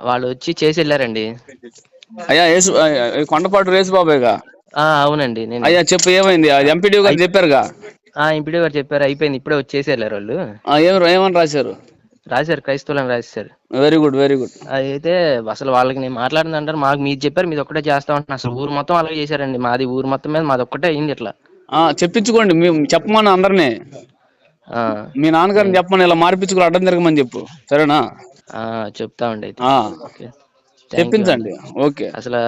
వాళ్ళు వచ్చి చేసి వెళ్ళారండి. అయ్యా యేసు కొండపాటు రేసు బాబాయ్గా ఆ, అవునండి నేను అయ్యా చెప్పు ఏమైంది? ఎంపీడీ గారు చెప్పారుగా? ఇంపిడి గారు చెప్పారు అయిపోయింది ఇప్పుడే వచ్చేసి వెళ్ళారు వాళ్ళు. ఆ, ఏం ఏమని రాశారు? రాశారు క్రైస్తవులను రాశారు. Very good very good. అయితే అసలు వాళ్ళకి నేను మాట్లాడింది అంటారు మాకు మీరు చెప్పారు మీరు ఒక్కటే చేస్తా ఉంటున్నా అసలు ఊరు మొత్తం అలాగే చేశారండి మాది ఊరు మొత్తం మీద మాది ఒక్కటే అయింది ఇట్లా. చెప్పించుకోండి మేము చెప్పమని అందరినీ. ఆ, మీ నాన్నగారిని చెప్పమని ఇలా మార్పించుకుని అడ్డం తిరగమని చెప్పు. సరేనా? ఆ, చెప్తామండి అయితే. ఆ, ఓకే. Thank you చెప్పించండి. ఓకే. అసలు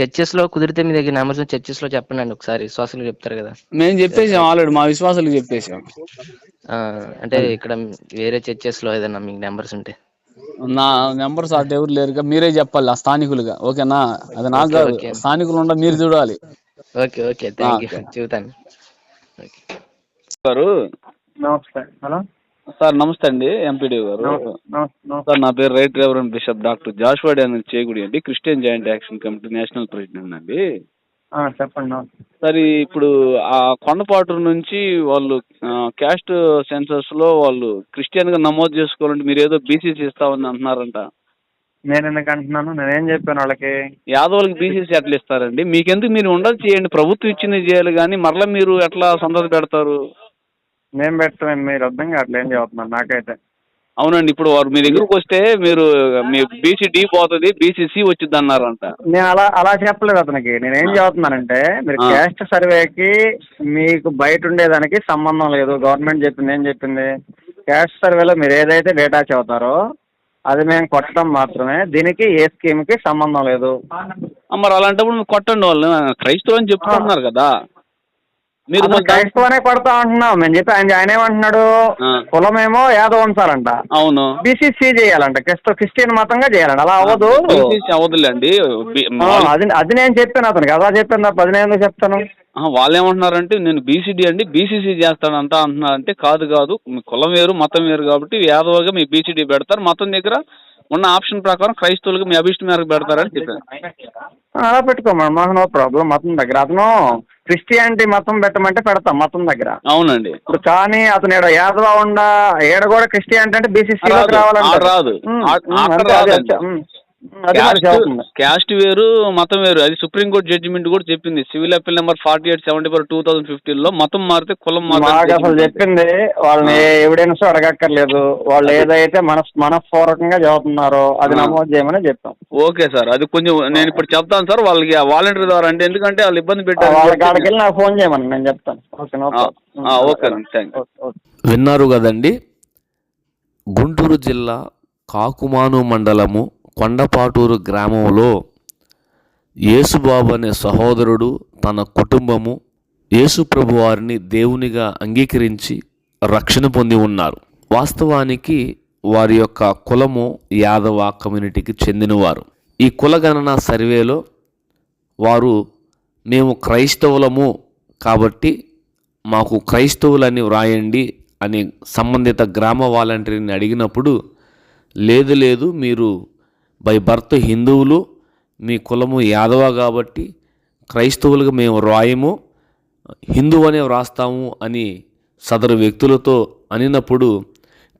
చర్చెస్లో కుదిరితే మీ దగ్గర నెంబర్స్ చర్చెస్లో చెప్పండి అండి ఒకసారి. శ్వాసలు చెప్తారు కదా. మేము చెప్పేసాం ఆల్రెడీ మా విశ్వాసాలకు చెప్పేసాం. ఆ, అంటే ఇక్కడ వేరే చర్చెస్లో ఏదైనా మీకు నెంబర్స్ ఉంటే. నా నెంబర్స్ అటు ఎవరు లేరుగా మీరే చెప్పాలి ఆ స్థానికులుగా. ఓకేనా? అది నాకు కాదు. స్థానికులు ఉండ మీరు చూడాలి. Okay okay. Thank you okay. గారు నమస్తే. హలో? సార్ నమస్తే అండి. ఎంపీడీ గారు. సార్ నా పేరు రైట్ రెవరెండ్ బిషప్ డాక్టర్ జాషువాడి అని చేగుడి అండి. Christian joint action committee national president అండి. చెప్పండి. సార్ ఇప్పుడు ఆ కొండపాటు నుంచి వాళ్ళు క్యాస్ట్ సెన్సస్లో వాళ్ళు క్రిస్టియన్గా నమోదు చేసుకోవాలంటే మీరు ఏదో బీసీసీ ఇస్తామని అంటున్నారంట. నేను ఎందుకు అంటున్నాను? నేనేం చెప్పాను వాళ్ళకి? యాదవులకి బీసీసీ ఎట్లా ఇస్తారండి. మీకెందుకు మీరు ఉండదు చేయండి. ప్రభుత్వం ఇచ్చింది చేయాలి కానీ మరలా మీరు ఎట్లా సందడి పెడతారు? నేను పెట్టాను మీరు అర్థం కావట్లేదు ఏం చదువుతున్నాను నాకైతే. అవునండి ఇప్పుడు వారు మీ దగ్గరకు వస్తే మీరు మీ బీసీ డి పోతుంది బీసీసీ వచ్చింది అన్నారంట. నేను అలా అలా చెప్పలేదు అతనికి. నేను ఏం చదువుతున్నానంటే మీరు ఆ. క్యాస్ట్ సర్వేకి మీకు బయట ఉండేదానికి సంబంధం లేదు. గవర్నమెంట్ చెప్పింది ఏం చెప్పింది? క్యాస్ట్ సర్వేలో మీరు ఏదైతే డేటా చెబుతారో అది మేము కొట్టడం మాత్రమే. దీనికి ఏ స్కీమ్కి సంబంధం లేదు. ఆ, మరి అలాంటప్పుడు మీరు కొట్టండి వాళ్ళు క్రైస్తవులు అని చెప్పుకుంటున్నారు కదా. మీరు క్రైస్తవనే కొడతా అంటున్నాం మేము చెప్పి ఆయన ఆయన ఏమంటున్నాడు. కులమేమో యాదవ్ ఉంచాలంట అవును. బీసీసీ చేయాలంట. క్రిస్త క్రిస్టియన్ మతంగా చేయాలంట. అలా అవ్వదు. ఆ, అది అది నేను చెప్పాను అతనికి. అదా చెప్పాను తప్ప అది నేను చెప్తాను? వాళ్ళు ఏమంటున్నారంటే నేను బీసీడీ అండి. బీసీసీ చేస్తానంట అంటున్నారంటే కాదు కాదు. మీ కులం వేరు మతం వేరు కాబట్టి యాదవ్గా మీ బీసీడీ పెడతారు. మతం దగ్గర ఉన్న ఆప్షన్ ప్రకారం క్రైస్తవులకు మీ అభిష్టం మేరకు పెడతారని చెప్పారు. అలా పెట్టుకోమని మాకు నో ప్రాబ్లం మతం దగ్గర. అతను క్రిస్టియానిటీ మతం పెట్టమంటే పెడతాం మతం దగ్గర. అవునండి. ఇప్పుడు కానీ అతను ఏడ యాదవ ఉండా ఏడ కూడా క్రిస్టియానిటీ అంటే బీసీసీ రాదు. రాదు. క్యాస్ట్ వేరు మతం వేరు. అది సుప్రీంకోర్టు జడ్జిమెంట్ కూడా చెప్పింది. Civil appeal number forty eight seventy four two thousand ఫిఫ్టీన్లో మతం మారితే కులం మాకు అసలు చెప్పింది వాళ్ళని ఎవిడెన్స్ అడగక్కర్లేదు. వాళ్ళు ఏదైతే మన మనఃపూర్వకంగా చదువుతున్నారో అది. నమోదు చేయమని చెప్పాం ఓకే సార్. అది కొంచెం నేను ఇప్పుడు చెప్తాను సార్. వాళ్ళకి వాలంటీర్ ద్వారా అంటే ఎందుకంటే వాళ్ళు ఇబ్బంది పెట్టారు వాళ్ళ కాడికి వెళ్ళి నాకు ఫోన్ చేయమని నేను చెప్తాను. Okay, okay. విన్నారు కదండి? గుంటూరు జిల్లా కాకుమాను మండలము కొండపాటూరు గ్రామంలో యేసుబాబు అనే సహోదరుడు తన కుటుంబము యేసుప్రభు వారిని దేవునిగా అంగీకరించి రక్షణ పొంది ఉన్నారు. వాస్తవానికి వారి యొక్క కులము యాదవ కమ్యూనిటీకి చెందినవారు. ఈ కులగణన సర్వేలో వారు మేము క్రైస్తవులము కాబట్టి మాకు క్రైస్తవులని వ్రాయండి అని సంబంధిత గ్రామ వాలంటీర్ని అడిగినప్పుడు లేదు లేదు మీరు బై బర్త్ హిందువులు మీ కులము యాదవ కాబట్టి క్రైస్తవులుగా మేము రాయము హిందూ అనే వ్రాస్తాము అని సదరు వ్యక్తులతో అనినప్పుడు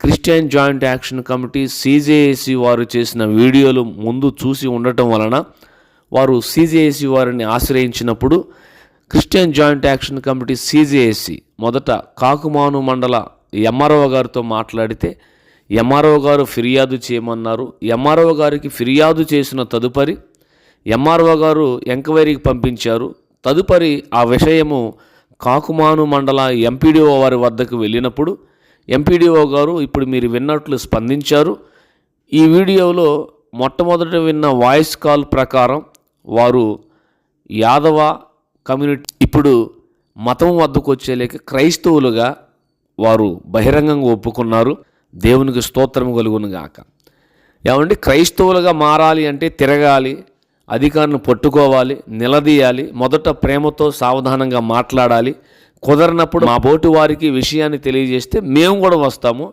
Christian joint action committee CJAC వారు చేసిన వీడియోలు ముందు చూసి ఉండటం వలన వారు సీజేఏసీ వారిని ఆశ్రయించినప్పుడు Christian joint action committee CJAC మొదట కాకుమాను మండల ఎంఆర్ఓ గారితో మాట్లాడితే ఎంఆర్ఓ గారు ఫిర్యాదు చేయమన్నారు. ఎంఆర్ఓ గారికి ఫిర్యాదు చేసిన తదుపరి ఎంఆర్ఓ గారు ఎంక్వైరీకి పంపించారు. తదుపరి ఆ విషయము కాకుమాను మండల ఎంపీడీఓ వారి వద్దకు వెళ్ళినప్పుడు ఎంపీడీఓ గారు ఇప్పుడు మీరు విన్నట్లు స్పందించారు. ఈ వీడియోలో మొట్టమొదట విన్న వాయిస్ కాల్ ప్రకారం వారు యాదవ కమ్యూనిటీ ఇప్పుడు మతం వద్దకు వచ్చేలేక క్రైస్తవులుగా వారు బహిరంగంగా ఒప్పుకున్నారు. దేవునికి స్తోత్రం కలుగును గాక. ఏమంటే క్రైస్తవులుగా మారాలి అంటే తిరగాలి అధికారులను పట్టుకోవాలి నిలదీయాలి మొదట ప్రేమతో సావధానంగా మాట్లాడాలి. కుదరనప్పుడు మా బోటి వారికి విషయాన్ని తెలియజేస్తే మేము కూడా వస్తాము.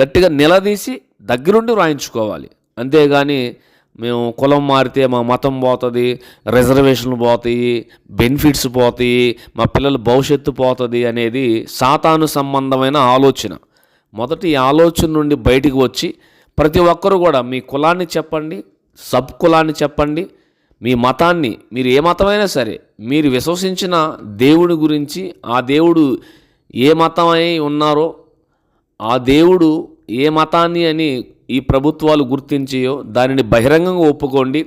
గట్టిగా నిలదీసి దగ్గరుండి వ్రాయించుకోవాలి. అంతేగాని మేము కులం మారితే మా మతం పోతుంది రిజర్వేషన్లు పోతాయి బెనిఫిట్స్ పోతాయి మా పిల్లల భవిష్యత్తు పోతుంది అనేది సాతాను సంబంధమైన ఆలోచన. మొదటి ఆలోచన నుండి బయటికి వచ్చి ప్రతి ఒక్కరు కూడా మీ కులాన్ని చెప్పండి సబ్ కులాన్ని చెప్పండి మీ మతాన్ని మీరు ఏ మతమైనా సరే మీరు విశ్వసించిన దేవుడి గురించి ఆ దేవుడు ఏ మతమై ఉన్నారో ఆ దేవుడు ఏ మతాన్ని అని ఈ ప్రభుత్వాలు గుర్తించాయో దానిని బహిరంగంగా ఒప్పుకోండి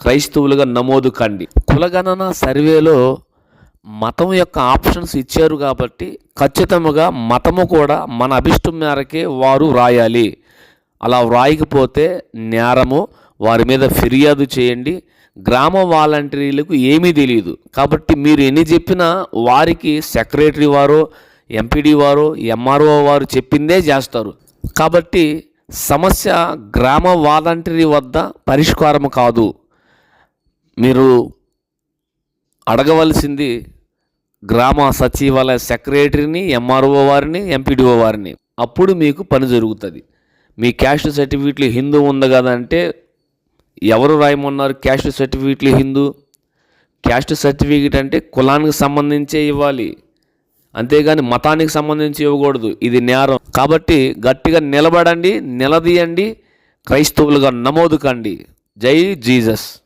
క్రైస్తవులుగా నమోదు కండి. కులగణన సర్వేలో మతం యొక్క ఆప్షన్స్ ఇచ్చారు కాబట్టి ఖచ్చితంగా మతము కూడా మన అభిష్టం మేరకే వారు వ్రాయాలి. అలా వ్రాయకపోతే నేరము వారి మీద ఫిర్యాదు చేయండి. గ్రామ వాలంటీర్లకు ఏమీ తెలియదు కాబట్టి మీరు ఎన్ని చెప్పినా వారికి సెక్రటరీ వారు ఎంపీడీ వారు ఎంఆర్ఓ వారు చెప్పిందే చేస్తారు. కాబట్టి సమస్య గ్రామ వాలంటీర్ వద్ద పరిష్కారం కాదు. మీరు అడగవలసింది గ్రామ సచివాలయ సెక్రటరీని ఎంఆర్ఓ వారిని ఎంపీడీఓ వారిని. అప్పుడు మీకు పని జరుగుతుంది. మీ క్యాస్ట్ సర్టిఫికెట్లు హిందూ ఉంది కదా అంటే ఎవరు రాయమన్నారు క్యాస్ట్ సర్టిఫికెట్లు హిందూ? క్యాస్ట్ సర్టిఫికెట్ అంటే కులానికి సంబంధించే ఇవ్వాలి. అంతేగాని మతానికి సంబంధించి ఇవ్వకూడదు. ఇది నేరం. కాబట్టి గట్టిగా నిలబడండి నిలదీయండి క్రైస్తవులుగా నమోదు కండి. జై జీసస్.